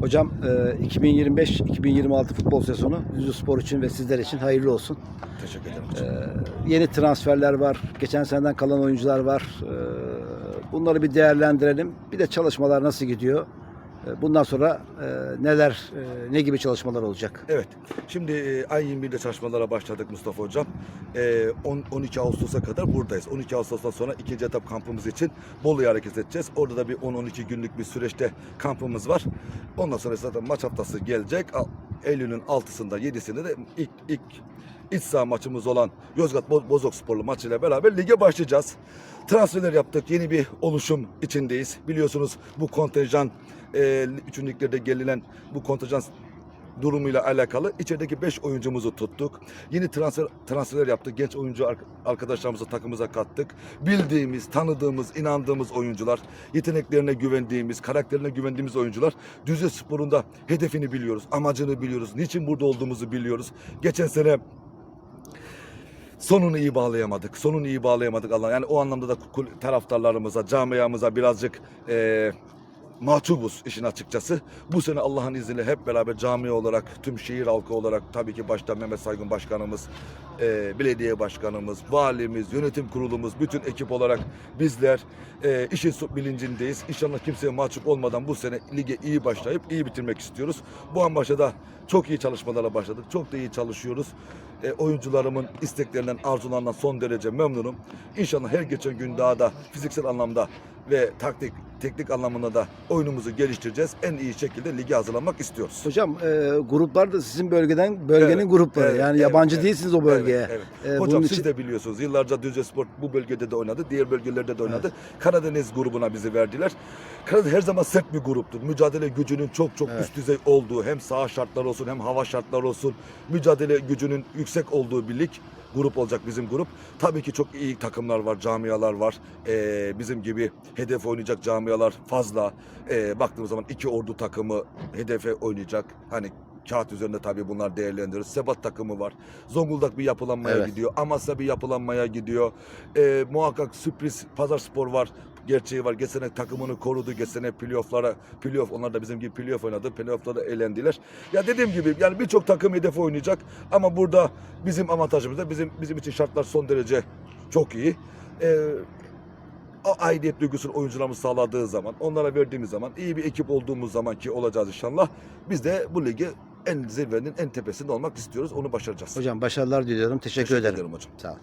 Hocam e, 2025-2026 futbol sezonu Düzce Spor için ve sizler için hayırlı olsun. Teşekkür ederim hocam. Yeni transferler var. Geçen seneden kalan oyuncular var. E, Bunları bir değerlendirelim. Bir de çalışmalar nasıl gidiyor? E, Bundan sonra e, neler, e, ne gibi çalışmalar olacak? Evet. Şimdi ay 21'de çalışmalara başladık Mustafa Hocam. E, 10, 12 Ağustos'a kadar buradayız. 12 Ağustos'tan sonra ikinci etap kampımız için Bolu'ya hareket edeceğiz. Orada da bir 10-12 günlük bir süreçte kampımız var. Ondan sonra zaten maç haftası gelecek. Eylül'ün 6'sında 7'sinde de ilk, ilk iç saha maçımız olan Yozgat Bo- Bozok Sporlu maçıyla beraber lige başlayacağız. Transferler yaptık. Yeni bir oluşum içindeyiz. Biliyorsunuz bu kontenjan e, üçüncülüklerde gelinen bu kontenjan durumuyla alakalı içerideki 5 oyuncumuzu tuttuk. Yeni transfer transferler yaptık. Genç oyuncu ar- arkadaşlarımızı takımıza kattık. Bildiğimiz, tanıdığımız, inandığımız oyuncular, yeteneklerine güvendiğimiz, karakterine güvendiğimiz oyuncular. Düzce Spor'unda hedefini biliyoruz, amacını biliyoruz, niçin burada olduğumuzu biliyoruz. Geçen sene sonunu iyi bağlayamadık. Sonunu iyi bağlayamadık Allah. Yani o anlamda da taraftarlarımıza, camiamıza birazcık eee mahcubuz işin açıkçası. Bu sene Allah'ın izniyle hep beraber cami olarak, tüm şehir halkı olarak tabii ki başta Mehmet Saygın Başkanımız, eee, belediye başkanımız, valimiz, yönetim kurulumuz, bütün ekip olarak bizler eee işin bilincindeyiz. İnşallah kimseye mahcup olmadan bu sene lige iyi başlayıp iyi bitirmek istiyoruz. Bu amaçla da çok iyi çalışmalara başladık. Çok da iyi çalışıyoruz. E, oyuncularımın isteklerinden, arzularından son derece memnunum. İnşallah her geçen gün daha da fiziksel anlamda ve taktik, teknik anlamında da oyunumuzu geliştireceğiz. En iyi şekilde lige hazırlanmak istiyoruz. Hocam e, gruplar da sizin bölgeden, bölgenin Evet, grupları. evet, yani evet, yabancı evet. değilsiniz o bölgeye. Evet, evet. E, Hocam bunun siz için- de biliyorsunuz yıllarca Düzce Spor bu bölgede de oynadı. Diğer bölgelerde de oynadı. Karadeniz grubuna bizi verdiler. Karadeniz her zaman sert bir gruptur. Mücadele gücünün çok çok Evet. üst düzey olduğu hem saha şartları olsun hem hava şartları olsun mücadele gücünün yüksek olduğu bir lig grup olacak bizim grup. Tabii ki çok iyi takımlar var, camialar var. Ee, bizim gibi hedef oynayacak camialar fazla. Ee, baktığımız zaman iki ordu takımı hedefe oynayacak. Hani kağıt üzerinde tabii bunlar değerlendiriyoruz. Sebat takımı var. Zonguldak bir yapılanmaya Evet. gidiyor. Amasya bir yapılanmaya gidiyor. Ee, muhakkak sürpriz Pazar Spor var. Gerçeği var. Geçen takımını korudu. Geçen playoff'lara, playoff onlar da bizim gibi playoff oynadı. Playoff'ta da elendiler. Ya dediğim gibi yani birçok takım hedef oynayacak ama burada bizim avantajımız da bizim bizim için şartlar son derece çok iyi. Ee, o aidiyet duygusunu oyuncularımız sağladığı zaman, onlara verdiğimiz zaman, iyi bir ekip olduğumuz zaman ki olacağız inşallah. Biz de bu ligi en zirvenin en tepesinde olmak istiyoruz. Onu başaracağız. Hocam başarılar diliyorum. Teşekkür, Teşekkür ederim. ederim hocam. Sağ olun.